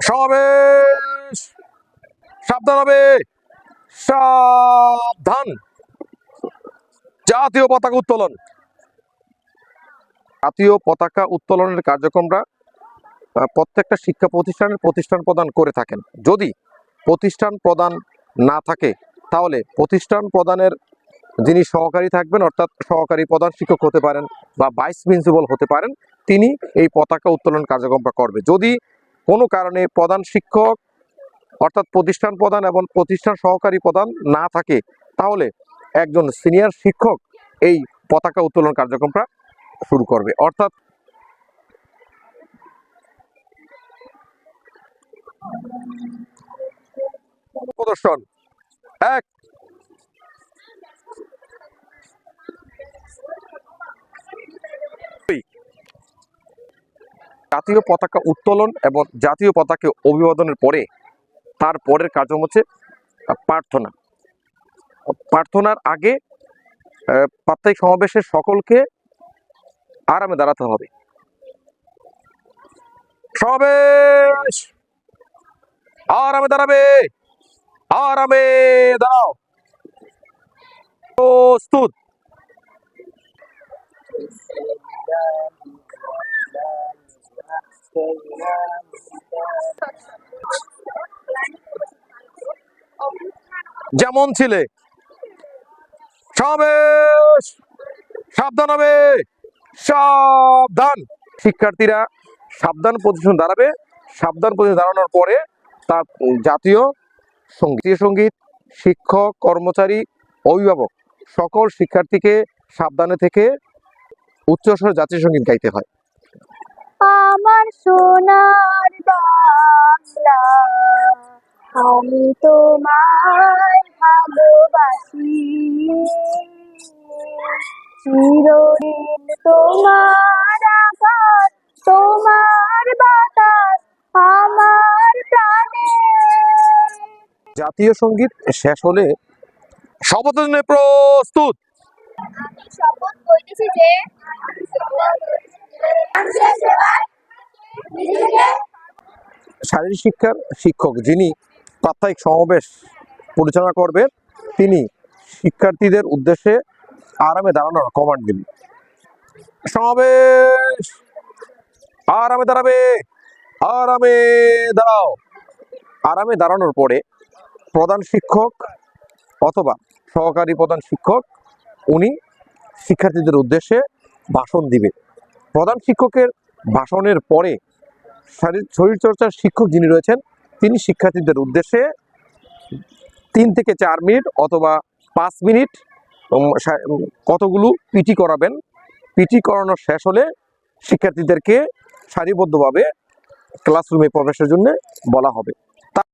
সমাবেশ সাবধান হবে। সাবধান। জাতীয় পতাকা উত্তোলন। জাতীয় পতাকা উত্তোলনের কার্যক্রমটা আহ, প্রত্যেকটা শিক্ষা প্রতিষ্ঠানের প্রতিষ্ঠান প্রদান করে থাকেন। যদি প্রতিষ্ঠান প্রদান না থাকে তাহলে প্রতিষ্ঠান প্রদানের যিনি সহকারী থাকবেন অর্থাৎ সহকারী প্রধান শিক্ষক হতে পারেন বা ভাইস প্রিন্সিপাল হতে পারেন তিনি এই পতাকা উত্তোলন কার্যক্রমটা করবে। যদি কোনো কারণে প্রধান শিক্ষক অর্থাৎ প্রতিষ্ঠান প্রধান এবং প্রতিষ্ঠান সহকারী প্রধান না থাকে, তাহলে একজন সিনিয়র শিক্ষক এই পতাকা উত্তোলন কার্যক্রমটা শুরু করবে। অর্থাৎ প্রদর্শন। এক জাতীয় পতাকা উত্তোলন এবং জাতীয় পতাকা অভিবাদনের পরে তার পরের কার্যক্রম হচ্ছে প্রার্থনা। প্রার্থনার আগে আহ, প্রাত্যহিক সমাবেশের সকলকে আরামে দাঁড়াতে হবে। সমাবেশ! আরামে দাঁড়াবে! আরামে দাঁড়াও! প্রস্তুত! যেমন ছিলে। সমাবেশ সাবধান হবে। সাবধান। শিক্ষার্থীরা সাবধান পজিশন দাঁড়াবে। সাবধান পজিশন দাঁড়ানোর পরে তার জাতীয় সংগীত। সংগীত, শিক্ষক, কর্মচারী, অভিভাবক সকল শিক্ষার্থীকে সাবধানে থেকে উচ্চস্বরে জাতীয় সংগীত গাইতে হয়। আমার সোনার বাংলা, আমি ভালোবাসি চিরদিন তোমার আকাশ তোমার বাতাস আমার প্রাণে জাতীয় সংগীত শেষ হলে শপথ প্রস্তুত। শারীরিক শিক্ষার শিক্ষক যিনি প্রাত্যহিক সমাবেশ পরিচালনা করবেন তিনি শিক্ষার্থীদের উদ্দেশ্যে আরামে দাঁড়ানোর কমান্ড দিন সমাবেশ! আরামে দাঁড়াবে! আরামে দাঁড়াও! আরামে দাঁড়ানোর পরে প্রধান শিক্ষক অথবা সহকারী প্রধান শিক্ষক উনি শিক্ষার্থীদের উদ্দেশ্যে ভাষণ দিবে। প্রধান শিক্ষকের ভাষণের পরে শারীর শরীরচর্চার শিক্ষক যিনি রয়েছেন, তিনি শিক্ষার্থীদের উদ্দেশ্যে তিন থেকে চার মিনিট অথবা পাঁচ মিনিট কতগুলো পিটি করাবেন। পিটি করানো শেষ হলে শিক্ষার্থীদেরকে সারিবদ্ধভাবে ক্লাসরুমে প্রবেশের জন্য বলা হবে।